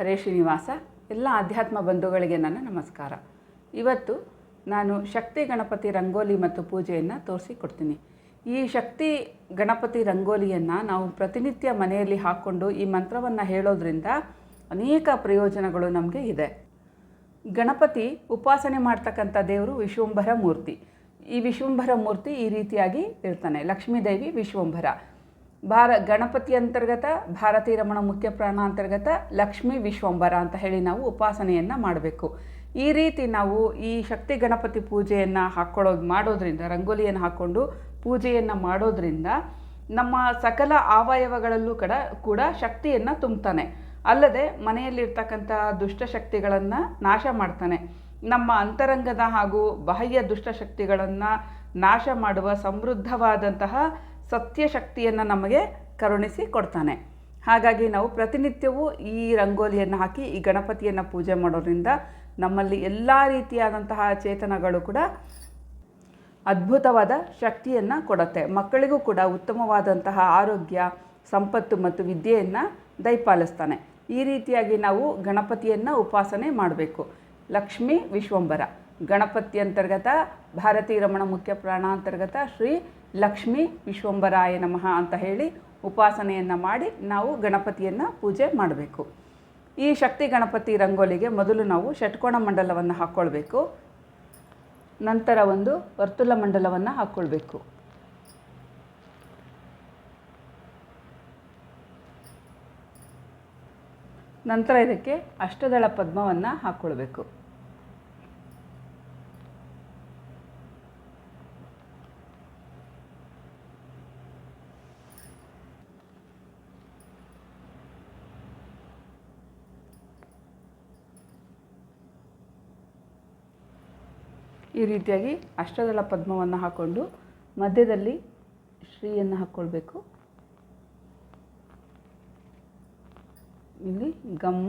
ಹರೇ ಶ್ರೀನಿವಾಸ, ಎಲ್ಲ ಆಧ್ಯಾತ್ಮ ಬಂಧುಗಳಿಗೆ ನನ್ನ ನಮಸ್ಕಾರ. ಇವತ್ತು ನಾನು ಶಕ್ತಿ ಗಣಪತಿ ರಂಗೋಲಿ ಮತ್ತು ಪೂಜೆಯನ್ನು ತೋರಿಸಿಕೊಡ್ತೀನಿ ಈ ಶಕ್ತಿ ಗಣಪತಿ ರಂಗೋಲಿಯನ್ನು ನಾವು ಪ್ರತಿನಿತ್ಯ ಮನೆಯಲ್ಲಿ ಹಾಕ್ಕೊಂಡು ಈ ಮಂತ್ರವನ್ನು ಹೇಳೋದ್ರಿಂದ ಅನೇಕ ಪ್ರಯೋಜನಗಳು ನಮಗೆ ಇದೆ. ಗಣಪತಿ ಉಪಾಸನೆ ಮಾಡ್ತಕ್ಕಂಥ ದೇವರು ವಿಶ್ವಂಭರ ಮೂರ್ತಿ. ಈ ವಿಶ್ವಂಭರ ಮೂರ್ತಿ ಈ ರೀತಿಯಾಗಿ ಇರ್ತಾನೆ. ಲಕ್ಷ್ಮೀದೇವಿ ವಿಶ್ವಂಭರ. ಭಾರ ಗಣಪತಿ ಅಂತರ್ಗತ, ಭಾರತೀ ರಮಣ ಮುಖ್ಯ ಪ್ರಾಣ ಅಂತರ್ಗತ, ಲಕ್ಷ್ಮೀ ವಿಶ್ವಂಬರ ಅಂತ ಹೇಳಿ ನಾವು ಉಪಾಸನೆಯನ್ನು ಮಾಡಬೇಕು. ಈ ರೀತಿ ನಾವು ಈ ಶಕ್ತಿ ಗಣಪತಿ ಪೂಜೆಯನ್ನು ಹಾಕ್ಕೊಳ್ಳೋದು ಮಾಡೋದ್ರಿಂದ, ರಂಗೋಲಿಯನ್ನು ಹಾಕ್ಕೊಂಡು ಪೂಜೆಯನ್ನು ಮಾಡೋದ್ರಿಂದ ನಮ್ಮ ಸಕಲ ಅವಯವಗಳಲ್ಲೂ ಕೂಡ ಕೂಡ ಶಕ್ತಿಯನ್ನು ತುಂಬ್ತಾನೆ. ಅಲ್ಲದೆ ಮನೆಯಲ್ಲಿರ್ತಕ್ಕಂಥ ದುಷ್ಟಶಕ್ತಿಗಳನ್ನು ನಾಶ ಮಾಡ್ತಾನೆ. ನಮ್ಮ ಅಂತರಂಗದ ಹಾಗೂ ಬಾಹ್ಯ ದುಷ್ಟಶಕ್ತಿಗಳನ್ನು ನಾಶ ಮಾಡುವ ಸಮೃದ್ಧವಾದಂತಹ ಸತ್ಯಶಕ್ತಿಯನ್ನು ನಮಗೆ ಕರುಣಿಸಿ ಕೊಡ್ತಾನೆ. ಹಾಗಾಗಿ ನಾವು ಪ್ರತಿನಿತ್ಯವೂ ಈ ರಂಗೋಲಿಯನ್ನು ಹಾಕಿ, ಈ ಗಣಪತಿಯನ್ನು ಪೂಜೆ ಮಾಡೋದ್ರಿಂದ ನಮ್ಮಲ್ಲಿ ಎಲ್ಲ ರೀತಿಯಾದಂತಹ ಚೇತನಗಳು ಕೂಡ ಅದ್ಭುತವಾದ ಶಕ್ತಿಯನ್ನು ಕೊಡುತ್ತೆ. ಮಕ್ಕಳಿಗೂ ಕೂಡ ಉತ್ತಮವಾದಂತಹ ಆರೋಗ್ಯ, ಸಂಪತ್ತು ಮತ್ತು ವಿದ್ಯೆಯನ್ನು ದಯಪಾಲಿಸ್ತಾನೆ. ಈ ರೀತಿಯಾಗಿ ನಾವು ಗಣಪತಿಯನ್ನು ಉಪಾಸನೆ ಮಾಡಬೇಕು. ಲಕ್ಷ್ಮೀ ವಿಶ್ವಂಬರ ಗಣಪತಿ ಅಂತರ್ಗತ ಭಾರತೀ ರಮಣ ಮುಖ್ಯ ಪ್ರಾಣ ಅಂತರ್ಗತ ಶ್ರೀ ಲಕ್ಷ್ಮೀ ವಿಶ್ವಂಬರಾಯ ನಮಃ ಅಂತ ಹೇಳಿ ಉಪಾಸನೆಯನ್ನು ಮಾಡಿ ನಾವು ಗಣಪತಿಯನ್ನು ಪೂಜೆ ಮಾಡಬೇಕು. ಈ ಶಕ್ತಿ ಗಣಪತಿ ರಂಗೋಲಿಗೆ ಮೊದಲು ನಾವು ಷಟ್ಕೋಣ ಮಂಡಲವನ್ನು ಹಾಕ್ಕೊಳ್ಬೇಕು ನಂತರ ಒಂದು ವರ್ತುಲ ಮಂಡಲವನ್ನು ಹಾಕ್ಕೊಳ್ಬೇಕು ನಂತರ ಇದಕ್ಕೆ ಅಷ್ಟದಳ ಪದ್ಮವನ್ನು ಹಾಕ್ಕೊಳ್ಬೇಕು ಈ ರೀತಿಯಾಗಿ ಅಷ್ಟದಳ ಪದ್ಮವನ್ನು ಹಾಕ್ಕೊಂಡು ಮಧ್ಯದಲ್ಲಿ ಶ್ರೀಯನ್ನು ಹಾಕ್ಕೊಳ್ಬೇಕು. ಇಲ್ಲಿ ಗಮ್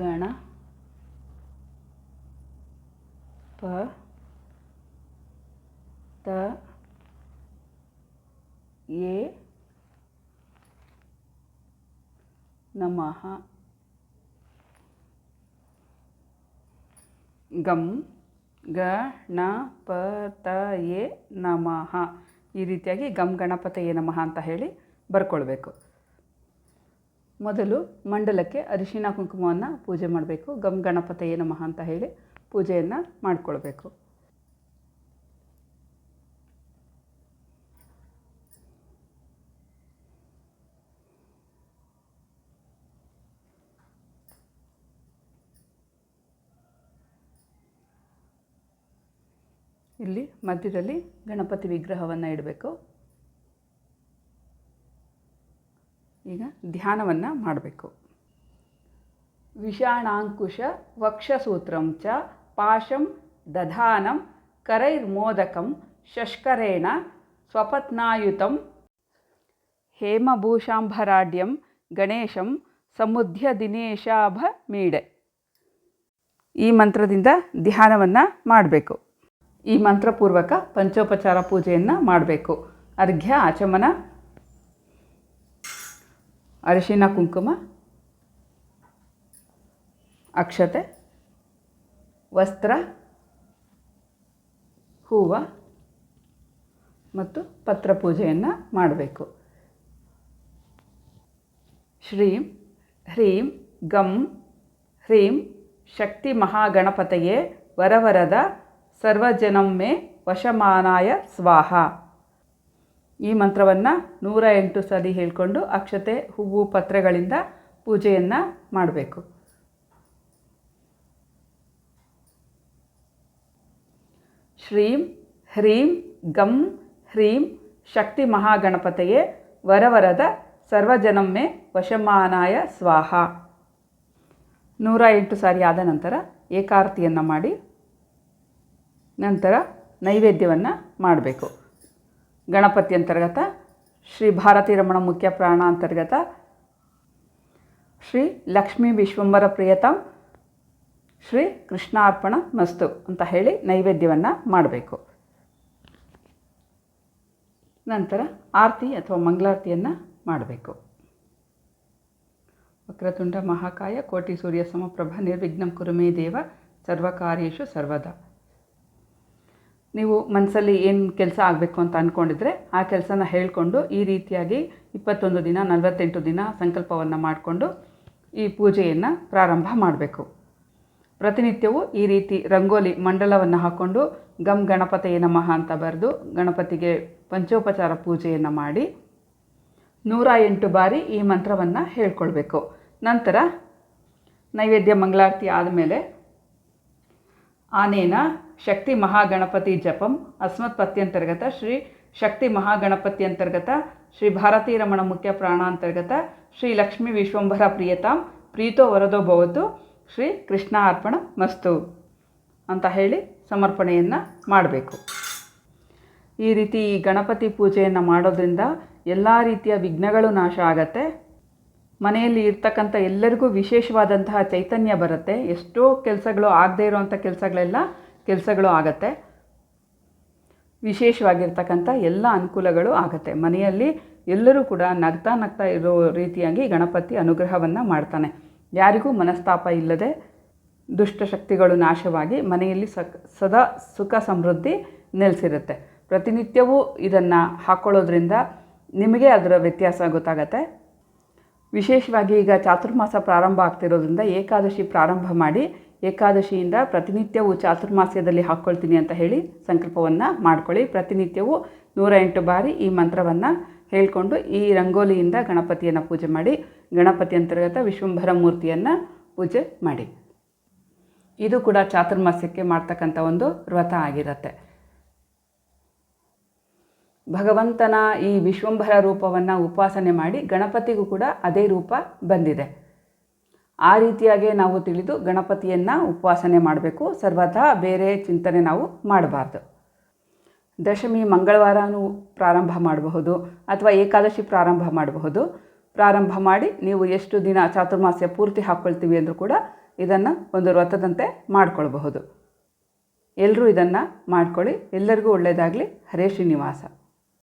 ಗಣ. ಪ. ತ. ಎ. ನಮಃ. ಗಂ ಗಣಪತಯೇ ನಮಃ. ಈ ರೀತಿಯಾಗಿ ಗಮ್ ಗಣಪತಯೇ ನಮಃ ಅಂತ ಹೇಳಿ ಬರ್ಕೊಳ್ಬೇಕು. ಮೊದಲು ಮಂಡಲಕ್ಕೆ ಅರಿಶಿನ ಕುಂಕುಮವನ್ನು ಪೂಜೆ ಮಾಡಬೇಕು. ಗಮ್ ಗಣಪತಯೇ ನಮಃ ಅಂತ ಹೇಳಿ ಪೂಜೆಯನ್ನು ಮಾಡಿಕೊಳ್ಬೇಕು. ಇಲ್ಲಿ ಮಧ್ಯದಲ್ಲಿ ಗಣಪತಿ ವಿಗ್ರಹವನ್ನು ಇಡಬೇಕು. ಈಗ ಧ್ಯಾನವನ್ನು ಮಾಡಬೇಕು. ವಿಷಾಣಾಂಕುಶ ವಕ್ಷಸೂತ್ರಂ ಚ ಪಾಶಂ ದಧಾನಂ ಕರೈರ್ಮೋದಕಂ ಶಷ್ಕರೇಣ ಸ್ವಪತ್ನಾಯುತಂ ಹೇಮಭೂಷಾಂಭರಾಢ್ಯಂ ಗಣೇಶಂ ಸಮುದ್ಯ ದಿನೇಶಾಭ ಮೀಡೆ. ಈ ಮಂತ್ರದಿಂದ ಧ್ಯಾನವನ್ನು ಮಾಡಬೇಕು. ಈ ಮಂತ್ರಪೂರ್ವಕ ಪಂಚೋಪಚಾರ ಪೂಜೆಯನ್ನು ಮಾಡಬೇಕು. ಅರ್ಘ್ಯ, ಆಚಮನ, ಅರಿಶಿನ, ಕುಂಕುಮ, ಅಕ್ಷತೆ, ವಸ್ತ್ರ, ಹೂವು ಮತ್ತು ಪತ್ರ ಪೂಜೆಯನ್ನು ಮಾಡಬೇಕು. ಶ್ರೀಂ, ಹ್ರೀಂ, ಗಂ, ಹ್ರೀಂ, ಶಕ್ತಿ ಮಹಾಗಣಪತೆಯೇ ವರವರದ ಸರ್ವಜನಮ್ಮೆ ವಶಮಾನಾಯ ಸ್ವಾಹ. ಈ ಮಂತ್ರವನ್ನು ನೂರ ಎಂಟು ಸಲ ಹೇಳಿಕೊಂಡು ಅಕ್ಷತೆ ಹೂವು ಪತ್ರೆಗಳಿಂದ ಪೂಜೆಯನ್ನು ಮಾಡಬೇಕು. ಶ್ರೀಂ ಹ್ರೀಂ ಗಂ ಹ್ರೀಂ ಶಕ್ತಿ ಮಹಾಗಣಪತೆಯೇ ವರವರದ ಸರ್ವಜನಮ್ಮೆ ವಶಮಾನಾಯ ಸ್ವಾಹ. ನೂರ ಎಂಟು ಸಾರಿ ಆದ ನಂತರ ಏಕಾರತಿಯನ್ನು ಮಾಡಿ ನಂತರ ನೈವೇದ್ಯವನ್ನು ಮಾಡಬೇಕು. ಗಣಪತಿ ಅಂತರ್ಗತ, ಶ್ರೀ ಭಾರತೀ ರಮಣ ಮುಖ್ಯ ಪ್ರಾಣ ಅಂತರ್ಗತ, ಶ್ರೀ ಲಕ್ಷ್ಮೀ ವಿಶ್ವಂಬರ ಪ್ರಿಯತಂ ಶ್ರೀ ಕೃಷ್ಣಾರ್ಪಣ ಮಸ್ತು ಅಂತ ಹೇಳಿ ನೈವೇದ್ಯವನ್ನು ಮಾಡಬೇಕು. ನಂತರ ಆರತಿ ಅಥವಾ ಮಂಗಳಾರತಿಯನ್ನು ಮಾಡಬೇಕು. ವಕ್ರತುಂಡ ಮಹಾಕಾಯ, ಕೋಟಿ ಸೂರ್ಯ ಸಮಪ್ರಭ, ನಿರ್ವಿಘ್ನಂ ಕುರುಮೇ ದೇವ ಸರ್ವಕಾರ್ಯೇಶು ಸರ್ವದಾ. ನೀವು ಮನಸ್ಸಲ್ಲಿ ಏನು ಕೆಲಸ ಆಗಬೇಕು ಅಂತ ಅಂದ್ಕೊಂಡಿದ್ರೆ ಆ ಕೆಲಸನ ಹೇಳಿಕೊಂಡು ಈ ರೀತಿಯಾಗಿ ಇಪ್ಪತ್ತೊಂದು ದಿನ, ನಲವತ್ತೆಂಟು ದಿನ ಸಂಕಲ್ಪವನ್ನು ಮಾಡಿಕೊಂಡು ಈ ಪೂಜೆಯನ್ನು ಪ್ರಾರಂಭ ಮಾಡಬೇಕು. ಪ್ರತಿನಿತ್ಯವೂ ಈ ರೀತಿ ರಂಗೋಲಿ ಮಂಡಲವನ್ನು ಹಾಕ್ಕೊಂಡು ಗಮ್ ಗಣಪತಿಯ ನಮಃ ಅಂತ ಬರೆದು ಗಣಪತಿಗೆ ಪಂಚೋಪಚಾರ ಪೂಜೆಯನ್ನು ಮಾಡಿ ನೂರ ಎಂಟು ಬಾರಿ ಈ ಮಂತ್ರವನ್ನು ಹೇಳ್ಕೊಳ್ಬೇಕು. ನಂತರ ನೈವೇದ್ಯ ಮಂಗಳಾರತಿ ಆದಮೇಲೆ ಆನೇನ ಶಕ್ತಿ ಮಹಾಗಣಪತಿ ಜಪಂ ಅಸ್ಮತ್ ಪತ್ಯಂತರ್ಗತ ಶ್ರೀ ಶಕ್ತಿ ಮಹಾಗಣಪತಿ ಅಂತರ್ಗತ ಶ್ರೀ ಭಾರತೀ ರಮಣ ಮುಖ್ಯ ಪ್ರಾಣಾಂತರ್ಗತ ಶ್ರೀ ಲಕ್ಷ್ಮೀ ವಿಶ್ವಂಭರ ಪ್ರಿಯತಾಂ ಪ್ರೀತೋ ವರದೋ ಭವತು ಶ್ರೀ ಕೃಷ್ಣ ಅರ್ಪಣ ಮಸ್ತು ಅಂತ ಹೇಳಿ ಸಮರ್ಪಣೆಯನ್ನು ಮಾಡಬೇಕು. ಈ ರೀತಿ ಈ ಗಣಪತಿ ಪೂಜೆಯನ್ನು ಮಾಡೋದ್ರಿಂದ ಎಲ್ಲ ರೀತಿಯ ವಿಘ್ನಗಳು ನಾಶ ಆಗತ್ತೆ. ಮನೆಯಲ್ಲಿ ಇರ್ತಕ್ಕಂಥ ಎಲ್ಲರಿಗೂ ವಿಶೇಷವಾದಂತಹ ಚೈತನ್ಯ ಬರುತ್ತೆ. ಎಷ್ಟೋ ಕೆಲಸಗಳು ಆಗದೇ ಇರೋವಂಥ ಕೆಲಸಗಳೆಲ್ಲ ಕೆಲಸಗಳು ಆಗತ್ತೆ. ವಿಶೇಷವಾಗಿರ್ತಕ್ಕಂಥ ಎಲ್ಲ ಅನುಕೂಲಗಳು ಆಗತ್ತೆ. ಮನೆಯಲ್ಲಿ ಎಲ್ಲರೂ ಕೂಡ ನಗ್ತಾ ನಗ್ತಾ ಇರೋ ರೀತಿಯಾಗಿ ಗಣಪತಿ ಅನುಗ್ರಹವನ್ನು ಮಾಡ್ತಾನೆ. ಯಾರಿಗೂ ಮನಸ್ತಾಪ ಇಲ್ಲದೆ ದುಷ್ಟಶಕ್ತಿಗಳು ನಾಶವಾಗಿ ಮನೆಯಲ್ಲಿ ಸದಾ ಸುಖ ಸಮೃದ್ಧಿ ನೆಲೆಸಿರುತ್ತೆ. ಪ್ರತಿನಿತ್ಯವೂ ಇದನ್ನು ಹಾಕ್ಕೊಳ್ಳೋದ್ರಿಂದ ನಿಮಗೆ ಅದರ ವ್ಯತ್ಯಾಸ ಗೊತ್ತಾಗತ್ತೆ. ವಿಶೇಷವಾಗಿ ಈಗ ಚಾತುರ್ಮಾಸ ಪ್ರಾರಂಭ ಆಗ್ತಿರೋದ್ರಿಂದ ಏಕಾದಶಿ ಪ್ರಾರಂಭ ಮಾಡಿ ಏಕಾದಶಿಯಿಂದ ಪ್ರತಿನಿತ್ಯವೂ ಚಾತುರ್ಮಾಸ್ಯದಲ್ಲಿ ಹಾಕ್ಕೊಳ್ತೀನಿ ಅಂತ ಹೇಳಿ ಸಂಕಲ್ಪವನ್ನು ಮಾಡ್ಕೊಳ್ಳಿ. ಪ್ರತಿನಿತ್ಯವೂ ನೂರ ಎಂಟು ಬಾರಿ ಈ ಮಂತ್ರವನ್ನು ಹೇಳಿಕೊಂಡು ಈ ರಂಗೋಲಿಯಿಂದ ಗಣಪತಿಯನ್ನು ಪೂಜೆ ಮಾಡಿ, ಗಣಪತಿ ಅಂತರ್ಗತ ವಿಶ್ವಂಭರ ಮೂರ್ತಿಯನ್ನು ಪೂಜೆ ಮಾಡಿ. ಇದು ಕೂಡ ಚಾತುರ್ಮಾಸ್ಯಕ್ಕೆ ಮಾಡ್ತಕ್ಕಂಥ ಒಂದು ವ್ರತ ಆಗಿರುತ್ತೆ. ಭಗವಂತನ ಈ ವಿಶ್ವಂಭರ ರೂಪವನ್ನು ಉಪಾಸನೆ ಮಾಡಿ ಗಣಪತಿಗೂ ಕೂಡ ಅದೇ ರೂಪ ಬಂದಿದೆ. ಆ ರೀತಿಯಾಗಿ ನಾವು ತಿಳಿದು ಗಣಪತಿಯನ್ನು ಉಪಾಸನೆ ಮಾಡಬೇಕು. ಸರ್ವಥಾ ಬೇರೆ ಚಿಂತನೆ ನಾವು ಮಾಡಬಾರ್ದು. ದಶಮಿ ಮಂಗಳವಾರನೂ ಪ್ರಾರಂಭ ಮಾಡಬಹುದು ಅಥವಾ ಏಕಾದಶಿ ಪ್ರಾರಂಭ ಮಾಡಬಹುದು. ಪ್ರಾರಂಭ ಮಾಡಿ ನೀವು ಎಷ್ಟು ದಿನ ಚಾತುರ್ಮಾಸ್ಯ ಪೂರ್ತಿ ಹಾಕ್ಕೊಳ್ತೀವಿ ಅಂದರೂ ಕೂಡ ಇದನ್ನು ಒಂದು ವ್ರತದಂತೆ ಮಾಡಿಕೊಳ್ಬಹುದು. ಎಲ್ಲರೂ ಇದನ್ನು ಮಾಡ್ಕೊಳ್ಳಿ. ಎಲ್ಲರಿಗೂ ಒಳ್ಳೆಯದಾಗಲಿ ಹರೇ ಶ್ರೀನಿವಾಸ.